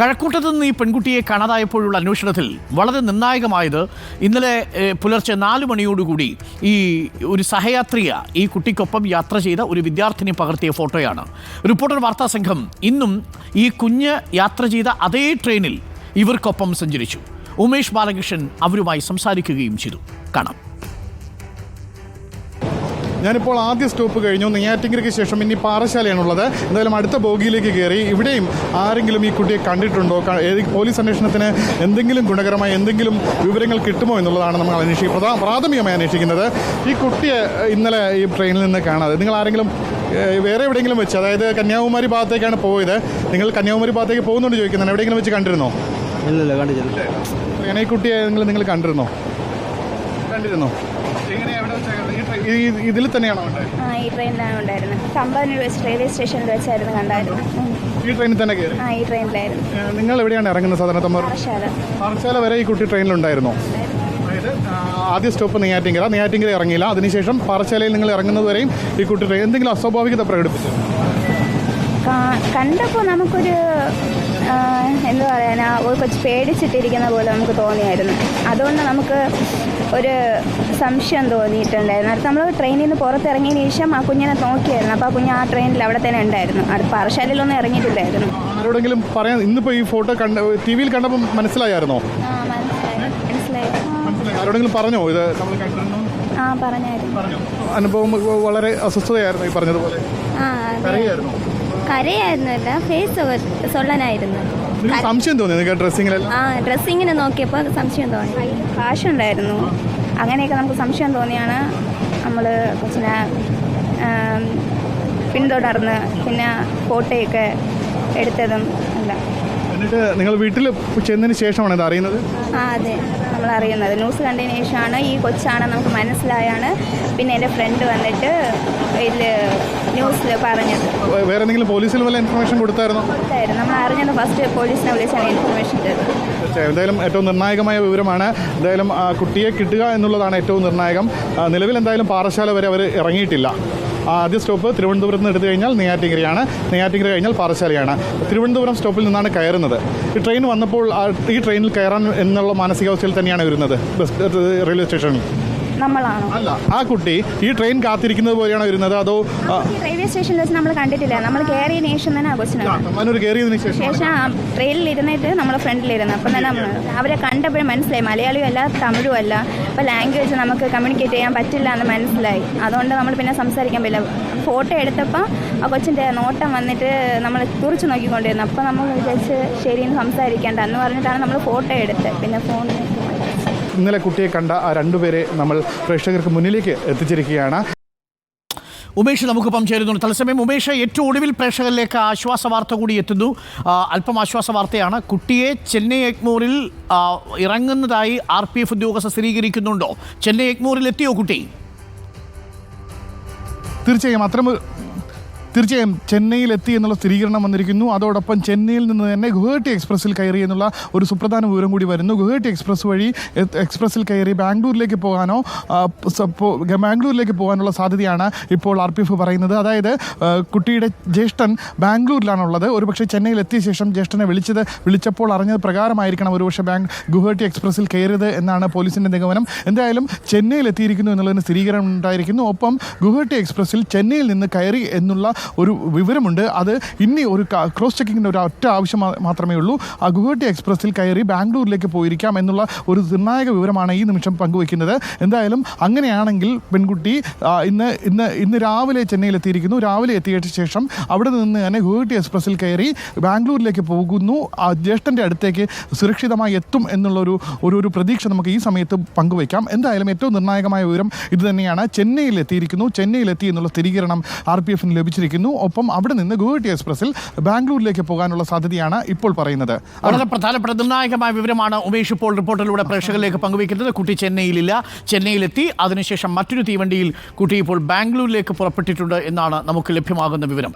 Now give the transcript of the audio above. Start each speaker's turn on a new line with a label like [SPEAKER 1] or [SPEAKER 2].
[SPEAKER 1] കഴക്കൂട്ടത്ത് നിന്ന് ഈ പെൺകുട്ടിയെ കാണാതായപ്പോഴുള്ള അന്വേഷണത്തിൽ വളരെ നിർണായകമായത് ഇന്നലെ പുലർച്ചെ നാല് മണിയോടുകൂടി ഈ ഒരു സഹയാത്രിക ഈ കുട്ടിക്കൊപ്പം യാത്ര ചെയ്ത ഒരു വിദ്യാർത്ഥിനി പകർത്തിയ ഫോട്ടോയാണ്. റിപ്പോർട്ടർ വാർത്താ സംഘം ഇന്നും ഈ കുഞ്ഞ് യാത്ര ചെയ്ത അതേ ട്രെയിനിൽ ഇവർക്കൊപ്പം സഞ്ചരിച്ചു. ഉമേഷ് ബാലകൃഷ്ണൻ അവരുമായി സംസാരിക്കുകയും ചെയ്തു. കാണാം.
[SPEAKER 2] ഞാനിപ്പോൾ ആദ്യ സ്റ്റോപ്പ് കഴിഞ്ഞു. നെയ്യാറ്റിങ്കരയ്ക്ക് ശേഷം ഇനി പാറശാലയാണുള്ളത് എന്തായാലും അടുത്ത ബോഗിയിലേക്ക് കയറി ഇവിടെയും ആരെങ്കിലും ഈ കുട്ടിയെ കണ്ടിട്ടുണ്ടോ? പോലീസ് അന്വേഷണത്തിന് എന്തെങ്കിലും ഗുണകരമായ എന്തെങ്കിലും വിവരങ്ങൾ കിട്ടുമോ എന്നുള്ളതാണ് നമ്മൾ അന്വേഷിക്കുന്നത് പ്രാഥമികമായി അന്വേഷിക്കുന്നത്. ഈ കുട്ടിയെ ഇന്നലെ ഈ ട്രെയിനിൽ നിന്ന് കാണാതെ നിങ്ങൾ ആരെങ്കിലും വേറെ എവിടെയെങ്കിലും വെച്ച് അതായത് കന്യാകുമാരി ഭാഗത്തേക്കാണ് പോയത്. നിങ്ങൾ കന്യാകുമാരി ഭാഗത്തേക്ക് പോകുന്നുണ്ട് ചോദിക്കുന്നത് എവിടെയെങ്കിലും വെച്ച് കണ്ടിരുന്നോ?
[SPEAKER 3] ഇല്ലല്ല കണ്ടിട്ടില്ല.
[SPEAKER 2] കുട്ടിയെ നിങ്ങൾ നിങ്ങൾ കണ്ടിരുന്നോ? കണ്ടിരുന്നോ? എങ്ങനെയാണ് എവിടെ വെച്ചാ കണ്ടത്? ഈ ട്രെ- ഈ- ഇതിൽ തന്നെയാണോ
[SPEAKER 4] ആ ഈ ട്രെയിനിലാണ് ഉണ്ടായിരുന്നത്. തമ്പാനൂർ വെച്ച് റെയിൽവേ സ്റ്റേഷനിൽ വെച്ചായിരുന്നു കണ്ടായിരുന്നു
[SPEAKER 2] ഈ ട്രെയിനിൽ തന്നെ കയറി?
[SPEAKER 4] ആ ഈ ട്രെയിനിലായിരുന്നു
[SPEAKER 2] നിങ്ങൾ എവിടെയാണ് ഇറങ്ങുന്നത് സാധാരണ തമ്മർ
[SPEAKER 4] പാറശാല
[SPEAKER 2] പാറശാല വരെ ഈ കുട്ടി ട്രെയിനിലുണ്ടായിരുന്നോ അതായത് ആ, ആദ്യ സ്റ്റോപ്പ് നെയ്യാറ്റിങ്കര. നെയ്യാറ്റിങ്കര ഇറങ്ങിയില്ല. അതിനുശേഷം പാറശാലയിൽ നിങ്ങൾ ഇറങ്ങുന്നത് വരെയും ഈ കുട്ടി ട്രെയിൻ എന്തെങ്കിലും അസ്വാഭാവികത പ്രകടിപ്പിച്ചു?
[SPEAKER 4] കാ- കണ്ടപ്പോൾ നമുക്കൊരു ആ, എന്താ പറയാനാ ഒരു കൊച്ചു പേടിച്ചിട്ടിരിക്കുന്ന പോലെ നമുക്ക് തോന്നിയായിരുന്നു. അതുകൊണ്ട് നമുക്ക് ഒരു സംശയം തോന്നിയിട്ടുണ്ടായിരുന്നു. അടുത്ത് നമ്മൾ ട്രെയിനിൽ നിന്ന് പുറത്തിറങ്ങിയതിന് ശേഷം ആ കുഞ്ഞിനെ നോക്കിയായിരുന്നു. അപ്പോൾ ആ കുഞ്ഞ് ആ ട്രെയിനിൽ അവിടെ തന്നെ ഉണ്ടായിരുന്നു. അടുത്ത് പാറശാലയിലൊന്നും ഇറങ്ങിയിട്ടില്ലായിരുന്നു.
[SPEAKER 2] ആരോടെങ്കിലും പറയാൻ ഇന്നിപ്പോൾ ഈ ഫോട്ടോ കണ്ട ടി വിയിൽ കണ്ടപ്പോൾ മനസ്സിലായായിരുന്നോ? ആരോടെങ്കിലും പറഞ്ഞോ? ഇത് നമ്മൾ കണ്ടിരുന്നു.
[SPEAKER 4] ആ പറഞ്ഞായിരുന്നു.
[SPEAKER 2] പറഞ്ഞു? അനുഭവം വളരെ അസ്വസ്ഥതയായിരുന്നു ഈ പറഞ്ഞതുപോലെ.
[SPEAKER 4] ആ
[SPEAKER 2] അറിയായിരുന്നു
[SPEAKER 4] കരയായിരുന്നല്ല. ഫേസ് സൊള്ളനായിരുന്നു.
[SPEAKER 2] സംശയം തോന്നി. നിങ്ങൾക്ക് ഡ്രസ്സിങ്ങിലെല്ലാം?
[SPEAKER 4] ആ ഡ്രസ്സിങ്ങിന് നോക്കിയപ്പോൾ സംശയം തോന്നി. കാശുണ്ടായിരുന്നു. അങ്ങനെയൊക്കെ നമുക്ക് സംശയം തോന്നിയാണ് നമ്മൾ കൊച്ചിനെ പിന്തുടർന്ന് പിന്നെ ഫോട്ടോയൊക്കെ എടുത്തതും
[SPEAKER 2] എന്നിട്ട് നിങ്ങൾ വീട്ടിൽ ചെന്നതിന് ശേഷമാണ് ഇത് അറിയുന്നത്?
[SPEAKER 4] ആ അതെ. നമ്മൾ അറിയുന്നത്. ന്യൂസ് കണ്ടതിന് ശേഷമാണ് ഈ കൊച്ചാണ് നമുക്ക് മനസ്സിലായാണ്. പിന്നെ എന്റെ ഫ്രണ്ട് വന്നിട്ട് ഇതിൽ ന്യൂസിൽ പറഞ്ഞത്.
[SPEAKER 2] വേ- വേറെ എന്തെങ്കിലും പോലീസിൽ വല്ല ഇൻഫർമേഷൻ കൊടുത്തായിരുന്നോ?
[SPEAKER 4] കൊടുത്തായിരുന്നു. നമ്മൾ അറിഞ്ഞത് ഫസ്റ്റ് പോലീസിനെ വിളിച്ചാണ് ഇൻഫർമേഷൻ തരുന്നത്.
[SPEAKER 2] തീർച്ചയായും. എന്തായാലും ഏറ്റവും നിർണായകമായ വിവരമാണ്. എന്തായാലും ആ കുട്ടിയെ കിട്ടുക എന്നുള്ളതാണ് ഏറ്റവും നിർണായകം. ആ, നിലവിൽ എന്തായാലും പാറശാല വരെ അവർ ഇറങ്ങിയിട്ടില്ല. ആദ്യ സ്റ്റോപ്പ് തിരുവനന്തപുരത്ത് നിന്ന് എടുത്തു കഴിഞ്ഞാൽ നെയ്യാറ്റിങ്കരയാണ് നെയ്യാറ്റിങ്കര കഴിഞ്ഞാൽ പാറശാലയാണ് തിരുവനന്തപുരം സ്റ്റോപ്പിൽ നിന്നാണ് കയറുന്നത്. ഈ ട്രെയിൻ വന്നപ്പോൾ ഈ ട്രെയിനിൽ കയറാൻ എന്നുള്ള മാനസികാവസ്ഥയിൽ തന്നെയാണ് വരുന്നത്. ബസ് റെയിൽവേ സ്റ്റേഷനിൽ.
[SPEAKER 4] നമ്മളാണോ?
[SPEAKER 2] ആ കുട്ടി ഈ ട്രെയിൻ കാത്തിരിക്കുന്നത് പോലെയാണ് വരുന്നത് അതോ
[SPEAKER 4] റെയിൽവേ സ്റ്റേഷനിൽ വെച്ച് നമ്മൾ കണ്ടിട്ടില്ല. നമ്മൾ കയറിയ ശേഷം തന്നെ ആ കൊച്ചിനെ കണ്ടു.
[SPEAKER 2] ശേഷം.
[SPEAKER 4] ട്രെയിനിൽ ഇരുന്നിട്ട് നമ്മൾ ഫ്രണ്ടിലിരുന്നു അപ്പം തന്നെ നമ്മൾ അവരെ കണ്ടപ്പോഴും മനസ്സിലായി. മലയാളിയും അല്ല തമിഴും അല്ല. അപ്പോൾ ലാംഗ്വേജ് നമുക്ക് കമ്മ്യൂണിക്കേറ്റ് ചെയ്യാൻ പറ്റില്ല എന്ന് മനസ്സിലായി. അതുകൊണ്ട് നമ്മൾ പിന്നെ സംസാരിക്കാൻ പറ്റില്ല. ഫോട്ടോ എടുത്തപ്പോൾ ആ കൊച്ചിന്റെ നോട്ടം വന്നിട്ട് നമ്മൾ തുറച്ചു നോക്കിക്കൊണ്ടിരുന്നു. അപ്പോൾ നമ്മൾ വിചാരിച്ച് ശരിയെന്ന് സംസാരിക്കേണ്ട എന്ന് പറഞ്ഞിട്ടാണ് നമ്മൾ ഫോട്ടോ എടുത്ത് പിന്നെ ഫോണിൽ
[SPEAKER 2] ഇന്നലെ കുട്ടിയെ കണ്ട ആ രണ്ടുപേരെ നമ്മൾ പ്രേക്ഷകർക്ക് മുന്നിലേക്ക് എത്തിച്ചിരിക്കുകയാണ്.
[SPEAKER 1] ഉമേഷ് നമുക്കിപ്പം ചേരുന്നുണ്ട് തത്സമയം ഉമേഷ് ഏറ്റവും ഒടുവിൽ പ്രേക്ഷകരിലേക്ക് ആശ്വാസ വാർത്ത കൂടി എത്തുന്നു. അല്പം ആശ്വാസ വാർത്തയാണ്. കുട്ടിയെ ചെന്നൈ എഗ്മൂറിൽ ഇറങ്ങുന്നതായി ആർ പി എഫ് ഉദ്യോഗസ്ഥ സ്ഥിരീകരിക്കുന്നുണ്ടോ? ചെന്നൈ എഗ്മൂറിൽ എത്തിയോ കുട്ടി?
[SPEAKER 2] തീർച്ചയായും അത്തരം തീർച്ചയായും ചെന്നൈയിൽ എത്തി എന്നുള്ള സ്ഥിരീകരണം വന്നിരിക്കുന്നു. അതോടൊപ്പം ചെന്നൈയിൽ നിന്ന് തന്നെ ഗുവാഹട്ടി എക്സ്പ്രസ്സിൽ കയറി എന്നുള്ള ഒരു സുപ്രധാന വിവരം കൂടി വരുന്നു. ഗുവാഹട്ടി എക്സ്പ്രസ് വഴി എക്സ്പ്രസ്സിൽ കയറി ബാംഗ്ലൂരിലേക്ക് പോകാനോ ബാംഗ്ലൂരിലേക്ക് പോകാനുള്ള സാധ്യതയാണ് ഇപ്പോൾ ആർ പി എഫ് പറയുന്നത്. അതായത് കുട്ടിയുടെ ജ്യേഷ്ഠൻ ബാംഗ്ലൂരിലാണുള്ളത്. ഒരുപക്ഷെ ചെന്നൈയിൽ എത്തിയ ശേഷം ജ്യേഷ്ഠനെ വിളിച്ചത് വിളിച്ചപ്പോൾ അറിഞ്ഞത് പ്രകാരമായിരിക്കണം ഒരുപക്ഷെ ബാങ്ക് ഗുവാഹട്ടി എക്സ്പ്രസ്സിൽ കയറിയത് എന്നാണ് പോലീസിന്റെ നിഗമനം. എന്തായാലും ചെന്നൈയിൽ എത്തിയിരിക്കുന്നു എന്നുള്ളതിന് സ്ഥിരീകരണം ഉണ്ടായിരിക്കുന്നു. ഒപ്പം ഗുവാഹട്ടി എക്സ്പ്രസ്സിൽ ചെന്നൈയിൽ നിന്ന് കയറി എന്നുള്ള ഒരു വിവരമുണ്ട്. അത് ഇനി ഒരു ക്രോസ് ചെക്കിങ്ങിന്റെ ഒരു ഒറ്റ ആവശ്യം മാത്രമേ ഉള്ളൂ. ആ ഗുവാഹട്ടി എക്സ്പ്രസ്സിൽ കയറി ബാംഗ്ലൂരിലേക്ക് പോയിരിക്കാം എന്നുള്ള ഒരു നിർണായക വിവരമാണ് ഈ നിമിഷം പങ്കുവയ്ക്കുന്നത്. എന്തായാലും അങ്ങനെയാണെങ്കിൽ പെൺകുട്ടി ഇന്ന് ഇന്ന് ഇന്ന് രാവിലെ ചെന്നൈയിൽ എത്തിയിരിക്കുന്നു. രാവിലെ എത്തിയ ശേഷം അവിടെ നിന്ന് തന്നെ ഗുവാഹട്ടി എക്സ്പ്രസ്സിൽ കയറി ബാംഗ്ലൂരിലേക്ക് പോകുന്നു. ആ ജ്യേഷ്ഠന്റെ അടുത്തേക്ക് സുരക്ഷിതമായി എത്തും എന്നുള്ളൊരു ഒരു ഒരു പ്രതീക്ഷ നമുക്ക് ഈ സമയത്ത് പങ്കുവയ്ക്കാം. എന്തായാലും ഏറ്റവും നിർണായകമായ വിവരം ഇത് തന്നെയാണ്. ചെന്നൈയിൽ എത്തിയിരിക്കുന്നു. ചെന്നൈയിൽ എത്തി എന്നുള്ള സ്ഥിരീകരണം ആർ പി എഫിന് ലഭിച്ചിരിക്കുന്നു. ഒപ്പം അവിടെ നിന്ന് ഗുവാഹട്ടി എക്സ്പ്രസിൽ ബാംഗ്ലൂരിലേക്ക് പോകാനുള്ള സാധ്യതയാണ് ഇപ്പോൾ പറയുന്നത്.
[SPEAKER 1] വളരെ പ്രധാനപ്പെട്ട നിർണായകമായ വിവരമാണ് ഉമേഷ് ഇപ്പോൾ റിപ്പോർട്ടിലൂടെ പ്രേക്ഷകരിലേക്ക് പങ്കുവയ്ക്കുന്നത്. കുട്ടി ചെന്നൈയിലില്ല. ചെന്നൈയിലെത്തി. അതിനുശേഷം മറ്റൊരു തീവണ്ടിയിൽ കുട്ടി ഇപ്പോൾ ബാംഗ്ലൂരിലേക്ക് പുറപ്പെട്ടിട്ടുണ്ട് എന്നാണ് നമുക്ക് ലഭ്യമാകുന്ന വിവരം.